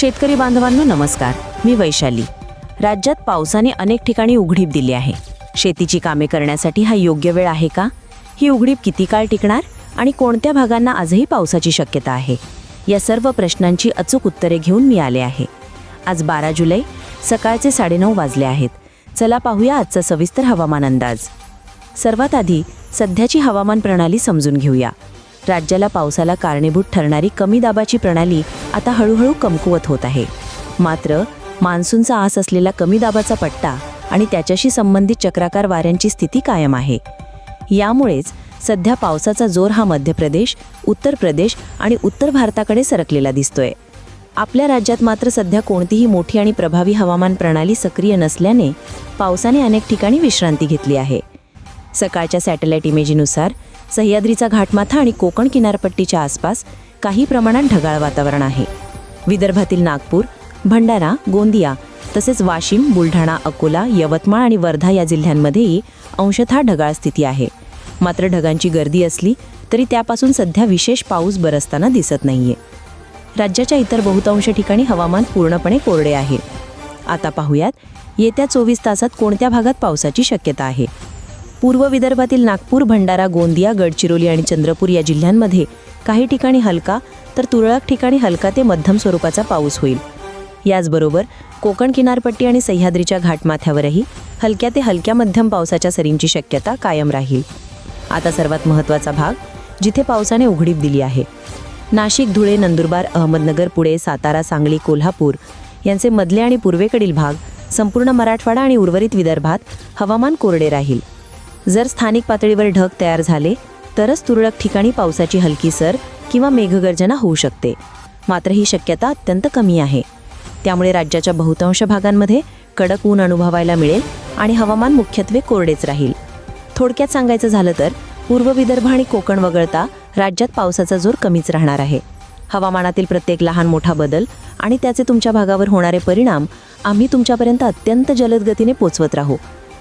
शेतकरी बांधवांनो नमस्कार. मी वैशाली. राज्यात पावसाने अनेक ठिकाणी उघडीप दिली आहे. शेतीची कामे करण्यासाठी हा योग्य वेळ आहे का? ही उघडीप किती काळ टिकणार आणि कोणत्या भागांना आजही पावसाची शक्यता आहे? या सर्व प्रश्नांची अचूक उत्तरे घेऊन मी आले आहे. आज बारा जुलै सकाळचे साडेनऊ वाजले आहेत. चला पाहूया आजचा सविस्तर हवामान अंदाज. सर्वात आधी सध्याची हवामान प्रणाली समजून घेऊया. राज्याला पावसाला कारणीभूत ठरणारी कमी दाबाची प्रणाली आता हळूहळू कमकुवत होत आहे. मात्र मान्सूनचा आस असलेला कमी दाबाचा पट्टा आणि त्याच्याशी संबंधित चक्राकार वाऱ्यांची स्थिती कायम आहे. यामुळेच सध्या पावसाचा जोर हा मध्य प्रदेश उत्तर प्रदेश आणि उत्तर भारताकडे सरकलेला दिसतोय. आपल्या राज्यात मात्र सध्या कोणतीही मोठी आणि प्रभावी हवामान प्रणाली सक्रिय नसल्याने पावसाने अनेक ठिकाणी विश्रांती घेतली आहे. सकाळच्या सॅटेलाईट इमेजीनुसार सह्याद्रीचा घाटमाथा आणि कोकण किनारपट्टीच्या आसपास काही प्रमाणात ढगाळ वातावरण आहे. विदर्भातील नागपूर भंडारा गोंदिया तसेच वाशिम बुलढाणा अकोला यवतमाळ आणि वर्धा या जिल्ह्यांमध्येही अंशतः ढगाळ स्थिती आहे. मात्र ढगांची गर्दी असली तरी त्यापासून सध्या विशेष पाऊस बरसताना दिसत नाहीये. राज्याच्या इतर बहुतांश ठिकाणी हवामान पूर्णपणे कोरडे आहे. आता पाहूयात येत्या चोवीस तासात कोणत्या भागात पावसाची शक्यता आहे? पूर्व विदर्भातील नागपूर भंडारा गोंदिया गडचिरोली आणि चंद्रपूर या जिल्ह्यांमध्ये काही ठिकाणी हलका तर तुरळक ठिकाणी हलका ते मध्यम स्वरूपाचा पाऊस होईल. याचबरोबर कोकण किनारपट्टी आणि सह्याद्रीच्या घाटमाथ्यावरही हलक्या ते हलक्या मध्यम पावसाच्या सरींची शक्यता कायम राहील. आता सर्वात महत्त्वाचा भाग जिथे पावसाने उघडीप दिली आहे. नाशिक धुळे नंदुरबार अहमदनगर पुणे सातारा सांगली कोल्हापूर यांचे मधले आणि पूर्वेकडील भाग संपूर्ण मराठवाडा आणि उर्वरित विदर्भात हवामान कोरडे राहील. जर स्थानिक पातळीवर ढग तयार झाले तरच तुरळक ठिकाणी पावसाची हलकी सर किंवा मेघगर्जना होऊ शकते. मात्र ही शक्यता अत्यंत कमी आहे. त्यामुळे राज्याच्या बहुतांश भागांमध्ये कडक ऊन अनुभवायला मिळेल आणि हवामान मुख्यत्वे कोरडेच राहील. थोडक्यात सांगायचं झालं तर पूर्व विदर्भ आणि कोकण वगळता राज्यात पावसाचा जोर कमीच राहणार आहे. हवामानातील प्रत्येक लहान मोठा बदल आणि त्याचे तुमच्या भागावर होणारे परिणाम आम्ही तुमच्यापर्यंत अत्यंत जलद गतीने पोचवत राहू.